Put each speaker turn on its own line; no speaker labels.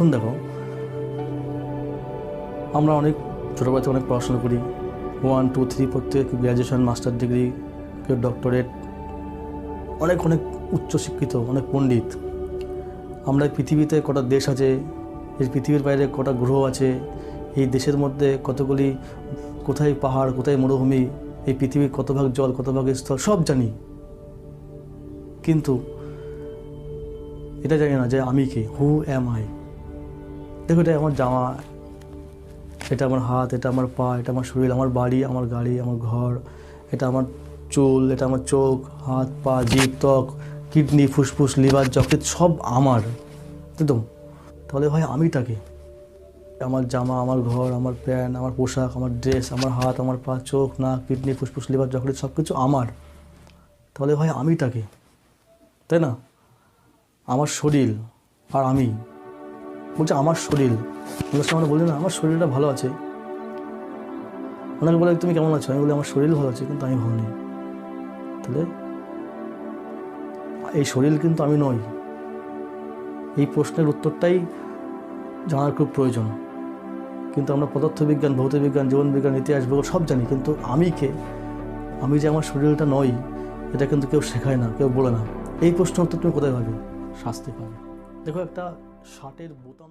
এখন দেখো, আমরা অনেক ছোটোবেলা থেকে অনেক পড়াশোনা করি। ওয়ান টু থ্রি প্রত্যেক গ্র্যাজুয়েশন মাস্টার ডিগ্রি কেউ ডক্টরেট অনেক অনেক উচ্চশিক্ষিত অনেক পণ্ডিত। আমরা পৃথিবীতে কটা দেশ আছে, এই পৃথিবীর বাইরে কটা গ্রহ আছে, এই দেশের মধ্যে কতগুলি, কোথায় পাহাড়, কোথায় মরুভূমি, এই পৃথিবীর কত ভাগ জল, কত ভাগ স্থল, সব জানি। কিন্তু এটা জানি না যে আমি কে হু অ্যাম আই দেখো এটা আমার জামা, এটা আমার হাত, এটা আমার পা, এটা আমার শরীর, আমার বাড়ি, আমার গাড়ি, আমার ঘর, এটা আমার চুল, এটা আমার চোখ, হাত, পা, জিভ, ত্বক, কিডনি, ফুসফুস, লিভার, যকৃৎ, সব আমার। একদম। তাহলে ভাই আমি তাকে আমার জামা, আমার ঘর, আমার প্যান্ট, আমার পোশাক, আমার ড্রেস, আমার হাত, আমার পা, চোখ, নাক, কিডনি, ফুসফুস, লিভার, যকৃৎ সব কিছু আমার। তাহলে ভাই আমি তাকে তাই না? আমার শরীর আর আমি। বলছে, আমার শরীর। অনেক সময় আমরা বলি না, আমার শরীরটা ভালো আছে। ওনাকে বলে, তুমি কেমন আছো? আমি বলি, আমার শরীর ভালো আছে, কিন্তু আমি ভালো নেই। তাহলে এই শরীর কিন্তু আমি নই। এই প্রশ্নের উত্তরটাই জানার খুব প্রয়োজন। কিন্তু আমরা পদার্থবিজ্ঞান, ভৌতবিজ্ঞান, জীবনবিজ্ঞান, ইতিহাস, ভূগোল সব জানি, কিন্তু আমি কে? আমি যে আমার শরীরটা নই, এটা কিন্তু কেউ শেখায় না, কেউ বলে না। এই প্রশ্ন উত্তর তুমি কোথায় পাবে? শাস্তি পাবে। দেখো একটা শার্টের বোতাম